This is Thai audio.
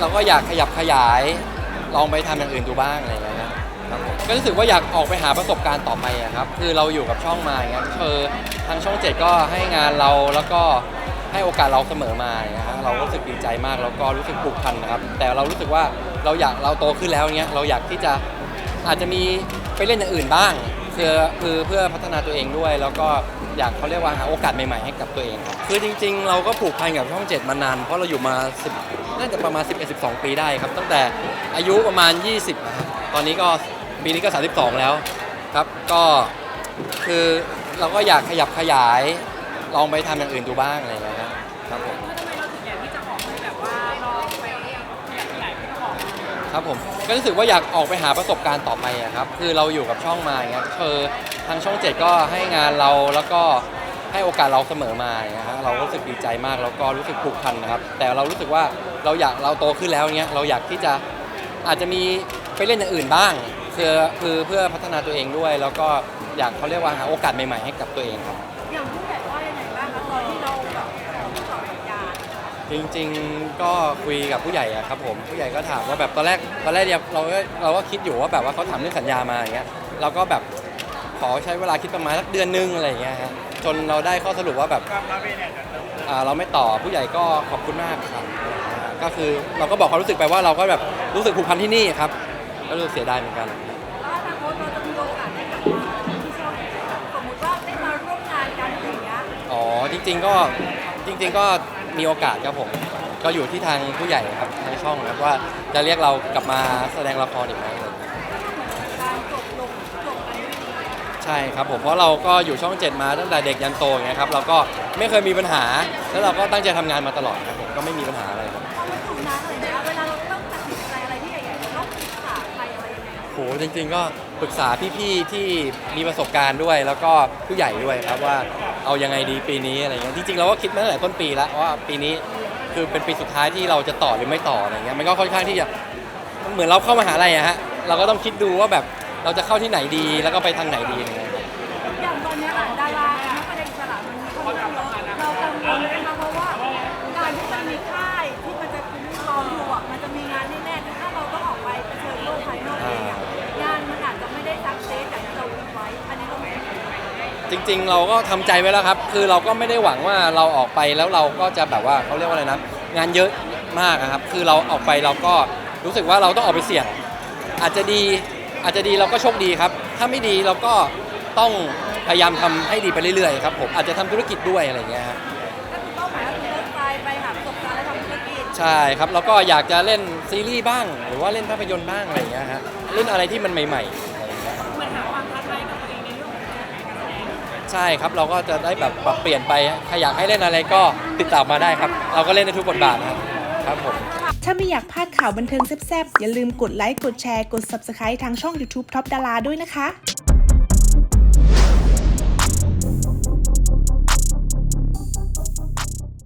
เราก็อยากขยับขยาย ลองไปทำอย่างอื่นดูบ้างอะไรอย่างเงี้ยครับผมก็รู้สึกว่าอยากออกไปหาประสบการณ์ต่อไปอะครับ คือเราอยู่กับช่องมาอย่างเงี้ยเออทางช่องเจ็ดก็ให้งานเราแล้วก็ให้โอกาสเราเสมอมาอย่างเงี้ยครับเราก็รู้สึกดีใจมากแล้วก็รู้สึกผูกพันนะครับ แต่เรารู้สึกว่าเราอยากเราโตขึ้นแล้วเงี้ยเราอยากที่จะอาจจะมีไปเล่นอย่างอื่นบ้างเพื่อคือเพื่อพัฒนาตัวเองด้วยแล้วก็ อยากเขาเรียกว่าหาโอกาสใหม่ๆให้กับตัวเองครับคือจริง ๆ เราก็ผูกพันกับช่องเจ็ดมานาน เพราะเราอยู่มา10น่าจะประมาณ 11-12 ปีได้ครับ ตั้งแต่อายุประมาณ 20นะครับตอนนี้ก็ปีนี้ก็ 32 แล้วครับก็คือเราก็อยากขยับขยายลองไปทำอย่างอื่นดูบ้างอะไรอย่างเงี้ยครับครับผม ครับผมก็รู้สึกว่าอยากออกไปหาประสบการณ์ต่อไปอะครับคือเราอยู่กับช่องมาอย่างเงี้ยเออทางช่องเจ็ดก็ให้งานเราแล้วก็ให้โอกาสเราเสมอมาอย่างเงี้ยครับเราก็รู้สึกดีใจมากแล้วก็รู้สึกผูกพันนะครับ แต่เรารู้สึกว่าเราอยากเราโตขึ้นแล้วเงี้ยเราอยากที่จะอาจจะมีไปเล่นอย่างอื่นบ้างเพื่อคือเพื่อพัฒนาตัวเองด้วย แล้วก็อยากเขาเรียกว่าหาโอกาสใหม่ๆให้กับตัวเองครับ อย่างผู้ใหญ่ว่ายังไงบ้างคะตอนที่เราแบบต่อสัญญา จริงๆก็คุยกับผู้ใหญ่อะครับผมผู้ใหญ่ก็ถามว่าแบบตอนแรกตอนแรกเนี่ยเราก็เราก็คิดอยู่ว่าแบบว่าเขาถามเรื่องสัญญามาอย่างเงี้ยเราก็แบบขอใช้เวลาคิดประมาณสักเดือนนึงอะไรอย่างเงี้ยฮะจนเราได้ข้อสรุปว่าแบบอ่าเราไม่ต่อผู้ใหญ่ก็ขอบคุณมากครับก็คือเราก็บอกความรู้สึกไปว่าเราก็แบบรู้สึกผูกพันที่นี่ครับก็รู้สึกเสียดายเหมือนกันแล้วอนาคตเราจะมีโอกาสได้กลับมาที่ช่องไหมคะสมมติว่าได้มาร่วมงานกันอย่างเงี้ยอ๋อจริง ๆก็จริง ๆ ก็ มีโอกาสครับผม ก็อยู่ที่ทางผู้ใหญ่ครับทางช่องครับว่าจะเรียกเรากลับมาแสดงละครอีกไหมอะไรอย่างเงี้ยการจบลงจบกันด้วยดีใช่ครับผมเพราะเราก็อยู่ช่องเจ็ดมาตั้งแต่เด็กยันโตอย่างเงี้ยครับเราก็ไม่เคยมีปัญหา แล้วเราก็ตั้งใจทำงานมาตลอดครับผมก็ไม่มีปัญหาอะไรครับพอมาถึงนั้นเลยนะเวลาเราต้องตัดสินใจอะไรที่ใหญ่ๆเราต้องปรึกษาใครอะไรยังไงโหจริงๆก็ปรึกษาพี่ๆที่มีประสบการณ์ด้วย แล้วก็ผู้ใหญ่ด้วยครับว่า เอายังไงดีปีนี้อะไรเงี้ยจริงๆเราก็คิดมาตั้งแต่ต้นปีแล้วว่าปีนี้คือเป็นปีสุดท้ายที่เราจะต่อหรือไม่ต่ออะไรเงี้ยมันก็ค่อนข้างที่จะเหมือนเราเข้ามหาลัยอะฮะเราก็ต้องคิดดูว่าแบบเราจะเข้าที่ไหนดีแล้วก็ไปทางไหนดีอะไรเงี้ย จริง ๆ เราก็ทำใจไว้แล้วครับ คือเราก็ไม่ได้หวังว่าเราออกไปแล้วเราก็จะแบบว่าเขาเรียกว่าอะไรนะงานเยอะมากอะครับ คือเราออกไปเราก็รู้สึกว่าเราต้องออกไปเสี่ยง อาจจะดีอาจจะดีเราก็โชคดีครับ ถ้าไม่ดีเราก็ต้องพยายามทำให้ดีไปเรื่อยๆครับผมอาจจะทำธุรกิจด้วยอะไรอย่างเงี้ยฮะก็คือเป้าหมายก็คือเลิกไปไปหาประสบการณ์และทำธุรกิจใช่ครับแล้วก็อยากจะเล่นซีรีส์บ้าง หรือว่าเล่นภาพยนตร์บ้างอะไรอย่างเงี้ยฮะเล่นอะไรที่มันใหม่ ๆ ใช่ครับเราก็จะได้แบบปรับเปลี่ยนไปใครอยากให้เล่นอะไรก็ติดต่อมาได้ครับ เราก็เล่นในทุกบทบาทครับครับผมถ้าไม่อยากพลาดข่าวบันเทิงแซ่บๆอย่าลืมกดไลค์กดแชร์กด Subscribe ทางช่อง YouTube Top ดาราด้วยนะคะ